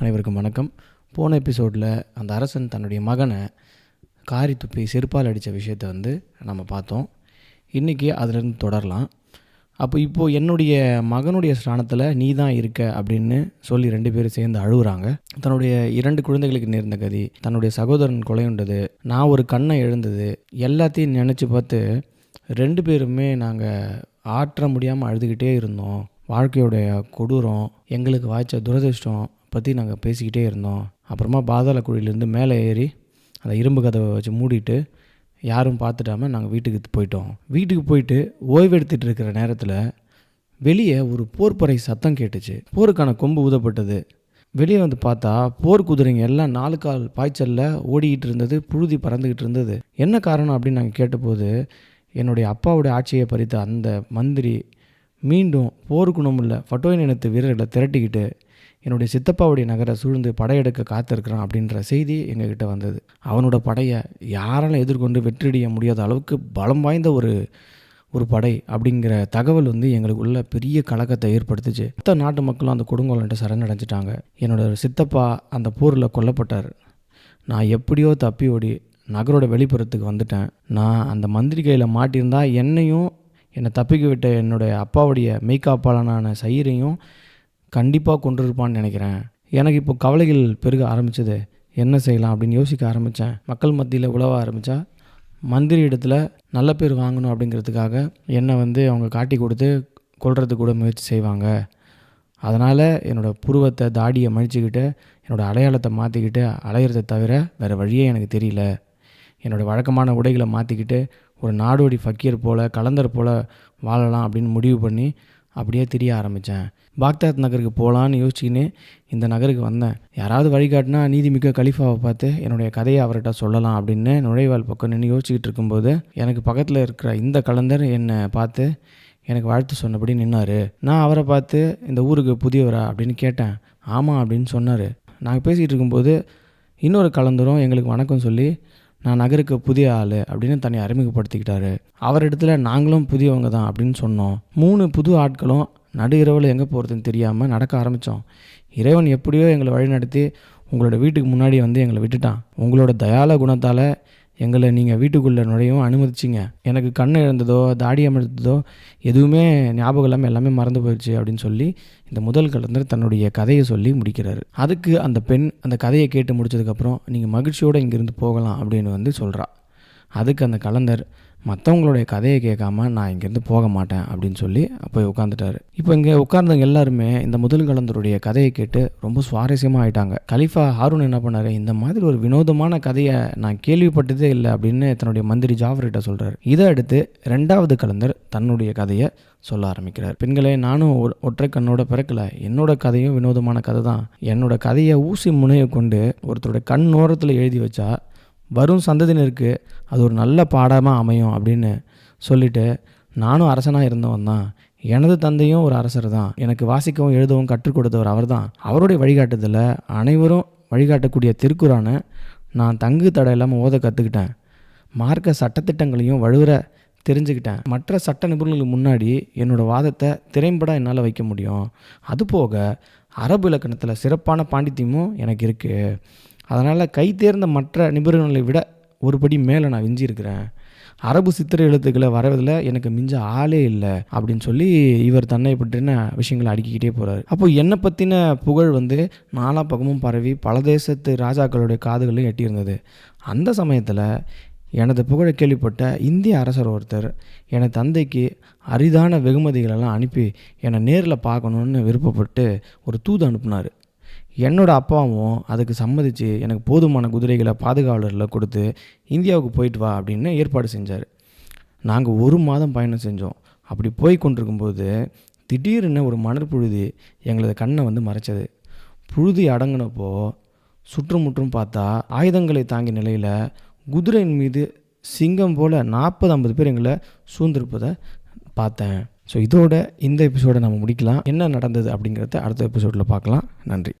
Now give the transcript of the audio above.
அனைவருக்கும் வணக்கம். போன எபிசோடில் அந்த அரசன் தன்னுடைய மகனை காரி துப்பி செருப்பால் அடித்த விஷயத்தை வந்து நம்ம பார்த்தோம். இன்றைக்கி அதிலிருந்து தொடரலாம். அப்போ இப்போது என்னுடைய மகனுடைய ஸ்தானத்தில் நீ தான் இருக்க அப்படின்னு சொல்லி ரெண்டு பேரும் சேர்ந்து அழுகுறாங்க. தன்னுடைய இரண்டு குழந்தைகளுக்கு நேர்ந்த கதி தன்னுடைய சகோதரன் கொலையுண்டது நான் ஒரு கண்ணை எழுந்தது எல்லாத்தையும் நினச்சி பார்த்து ரெண்டு பேருமே நாங்கள் ஆற்ற முடியாமல் அழுதுகிட்டே இருந்தோம். வாழ்க்கையோடைய கொடூரம் எங்களுக்கு வாய்ச்ச துரதிர்ஷ்டம் பற்றி நாங்கள் பேசிக்கிட்டே இருந்தோம். அப்புறமா பாதாள குழியிலேருந்து மேலே ஏறி அந்த இரும்பு கதவை வச்சு மூடிட்டு யாரும் பார்த்துட்டாம நாங்கள் வீட்டுக்கு போயிட்டோம். வீட்டுக்கு போயிட்டு ஓய்வெடுத்துட்டு இருக்கிற நேரத்தில் வெளியே ஒரு போர்ப்பறை சத்தம் கேட்டுச்சு. போருக்கான கொம்பு ஊதப்பட்டது. வெளியே வந்து பார்த்தா போர் குதிரைங்க எல்லாம் நாலு கால் பாய்ச்சலில் ஓடிக்கிட்டு இருந்தது புழுதி பறந்துக்கிட்டு இருந்தது. என்ன காரணம் அப்படின்னு நாங்கள் கேட்டபோது என்னுடைய அப்பாவுடைய ஆட்சியை பறித்த அந்த மந்திரி மீண்டும் போர்க்குணமுள்ள ஃபட்டோயின் இனத்து வீரர்களை திரட்டிக்கிட்டு என்னுடைய சித்தப்பாவுடைய நகரை சூழ்ந்து படையெடுக்க காத்திருக்கிறான் அப்படின்ற செய்தி எங்ககிட்ட வந்தது. அவனோட படையை யாராலும் எதிர்கொண்டு வெற்றியடைய முடியாத அளவுக்கு பலம் வாய்ந்த ஒரு ஒரு படை அப்படிங்கிற தகவல் வந்து எங்களுக்குள்ள பெரிய கலக்கத்தை ஏற்படுத்துச்சு. மொத்த நாட்டு மக்களும் அந்த கொடுங்கோலன்ட்டு சரணடைஞ்சிட்டாங்க. என்னோட சித்தப்பா அந்த போரில் கொல்லப்பட்டார். நான் எப்படியோ தப்பி ஓடி நகரோட வெளிப்புறத்துக்கு வந்துட்டேன். நான் அந்த மந்திரி கையில் மாட்டியிருந்தா என்னையும் என்னை தப்பிக்க விட்ட என்னுடைய அப்பாவுடைய மெய்காப்பாளனான சயிரையும் கண்டிப்பாக கொண்டிருப்பான்னு நினைக்கிறேன். எனக்கு இப்போ கவலைகள் பெருக ஆரம்பிச்சது. என்ன செய்யலாம் அப்படின்னு யோசிக்க ஆரம்பித்தேன் மக்கள் மத்தியில் உழவ ஆரம்பித்தா மந்திரி இடத்துல நல்ல பேர் வாங்கணும் அப்படிங்கிறதுக்காக என்னை வந்து அவங்க காட்டி கொடுத்து கொள்றதுக்கு கூட முயற்சி செய்வாங்க. அதனால் என்னோடய புருவத்தை தாடியை மழிச்சுக்கிட்டு என்னோடய அடையாளத்தை மாற்றிக்கிட்டு அலையிறதை தவிர வேறு வழியே எனக்கு தெரியல. என்னோடய வழக்கமான உடைகளை மாற்றிக்கிட்டு ஒரு நாடோடி ஃபக்கீர் போல் கலந்தர் போல் வாழலாம் அப்படின்னு முடிவு பண்ணி அப்படியே தெரிய ஆரம்பித்தேன் பாக்தாத் நகருக்கு போகலான்னு யோசிச்சுக்கின்னு இந்த நகருக்கு வந்தேன். யாராவது வழிகாட்டினா நீதிமிக்க கலிஃபாவை பார்த்து என்னுடைய கதையை அவர்கிட்ட சொல்லலாம் அப்படின்னு நுழைவால் பக்கம் நின்று யோசிச்சுக்கிட்டு இருக்கும்போது எனக்கு பக்கத்தில் இருக்கிற இந்த கலந்தர் என்னை பார்த்து எனக்கு வாழ்த்து சொன்னபடி நின்னார். நான் அவரை பார்த்து இந்த ஊருக்கு புதியவரா அப்படின்னு கேட்டேன். ஆமாம் அப்படின்னு சொன்னார். நாங்கள் பேசிகிட்டு இருக்கும்போது இன்னொரு கலந்தரும் எங்களுக்கு வணக்கம் சொல்லி நான் நகருக்கு புதிய ஆள் அப்படின்னு தன்னை அறிமுகப்படுத்திக்கிட்டாரு. அவரிடத்துல நாங்களும் புதியவங்க தான் அப்படின்னு சொன்னோம். மூணு புது ஆட்களும் நடு இரவில் எங்கே போகிறதுன்னு தெரியாமல் நடக்க ஆரம்பித்தோம் இறைவன் எப்படியோ எங்களை வழிநடத்தி உங்களோட வீட்டுக்கு முன்னாடி வந்து எங்களை விட்டுட்டான். உங்களோட தயால குணத்தால் எங்களை நீங்கள் வீட்டுக்குள்ளே நுழையவும் அனுமதிச்சிங்க. எனக்கு கண் இழந்ததோ தாடி அமிழ்ந்ததோ எதுவுமே ஞாபகம் இல்லாமல் எல்லாமே மறந்து போயிடுச்சு அப்படின்னு சொல்லி இந்த முதல் கலந்தர் தன்னுடைய கதையை சொல்லி முடிக்கிறாரு. அதுக்கு அந்த பெண் அந்த கதையை கேட்டு முடிச்சதுக்கப்புறம் நீங்கள் மகிழ்ச்சியோடு இங்கேருந்து போகலாம் அப்படின்னு வந்து சொல்கிறா அதுக்கு அந்த கலந்தர் மற்றவங்களுடைய கதையை கேட்காம நான் இங்கேருந்து போக மாட்டேன் அப்படின்னு சொல்லி போய் உட்காந்துட்டாரு இப்போ இங்கே உட்கார்ந்தவங்க எல்லாருமே இந்த முதல் கலந்தருடைய கதையை கேட்டு ரொம்ப சுவாரஸ்யமாக ஆயிட்டாங்க. கலிஃபா ஹாரூன் என்ன பண்ணாரு? இந்த மாதிரி ஒரு வினோதமான கதையை நான் கேள்விப்பட்டதே இல்லை அப்படின்னு தன்னுடைய மந்திரி ஜாஃபர்கிட்ட சொல்கிறார் இதை அடுத்து ரெண்டாவது கலந்தர் தன்னுடைய கதையை சொல்ல ஆரம்பிக்கிறார். பெண்களே நானும் ஒ- ஒற்றை கண்ணோட பிறக்கல. என்னோட கதையும் வினோதமான கதை தான் என்னோட கதையை ஊசி முனையை கொண்டு ஒருத்தரோட கண் ஓரத்தில் எழுதி வச்சா வரும் சந்ததினருக்கு அது ஒரு நல்ல பாடமாக அமையும் அப்படின்னு சொல்லிட்டு நானும் அரசனாக இருந்தவன் தான். எனது தந்தையும் ஒரு அரசர் தான். எனக்கு வாசிக்கவும் எழுதவும் கற்றுக் கொடுத்தவர் அவர்தான். அவருடைய வழிகாட்டுதலில் அனைவரும் வழிகாட்டக்கூடிய திருக்குறானை நான் தங்கு தடை இல்லாமல் ஓத கற்றுக்கிட்டேன் மார்க்க சட்டத்திட்டங்களையும் வழுவுற தெரிஞ்சுக்கிட்டேன். மற்ற சட்ட நிபுணர்களுக்கு முன்னாடி என்னோட வாதத்தை திறம்பட என்னால் வைக்க முடியும். அதுபோக அரபு இலக்கணத்தில் சிறப்பான பாண்டித்தியமும் எனக்கு இருக்குது அதனால் கை தேர்ந்த மற்ற நிபுணர்களை விட ஒருபடி மேலே நான் விஞ்சியிருக்கிறேன். அரபு சித்திர எழுத்துக்களை வரதில் எனக்கு மிஞ்ச ஆளே இல்லை அப்படின்னு சொல்லி இவர் தன்னை பற்றின விஷயங்களை அடுக்கிக்கிட்டே போகிறார் அப்போ என்னை பற்றின புகழ் வந்து நாலா பக்கமும் பரவி பல தேசத்து ராஜாக்களுடைய காதுகளையும் எட்டியிருந்தது. அந்த சமயத்தில் எனது புகழை கேள்விப்பட்ட இந்திய அரசர் ஒருத்தர் எனது தந்தைக்கு அரிதான வெகுமதிகளெல்லாம் அனுப்பி என்னை நேரில் பார்க்கணுன்னு விருப்பப்பட்டு ஒரு தூது அனுப்புனார். என்னோட அப்பாவும் அதுக்கு சம்மதிச்சு எனக்கு போதுமான குதிரைகளை பாதுகாவலரில் கொடுத்து இந்தியாவுக்கு போயிட்டு வா அப்படின்னு ஏற்பாடு செஞ்சார். நாங்கள் ஒரு மாதம் பயணம் செஞ்சோம். அப்படி போய் கொண்டிருக்கும்போது திடீர்னு ஒரு மணற்புழுதி எங்களது கண்ணை வந்து மறைச்சது. புழுதி அடங்கினப்போ சுற்றுமுற்றும் பார்த்தா ஆயுதங்களை தாங்கிய நிலையில் குதிரையின் மீது சிங்கம் போல் நாற்பது ஐம்பது பேர் எங்களை சூழ்ந்திருப்பதை பார்த்தேன். ஸோ இதோட இந்த எபிசோடை நம்ம முடிக்கலாம். என்ன நடந்தது அப்படிங்கிறத அடுத்த எபிசோடில் பார்க்கலாம். நன்றி.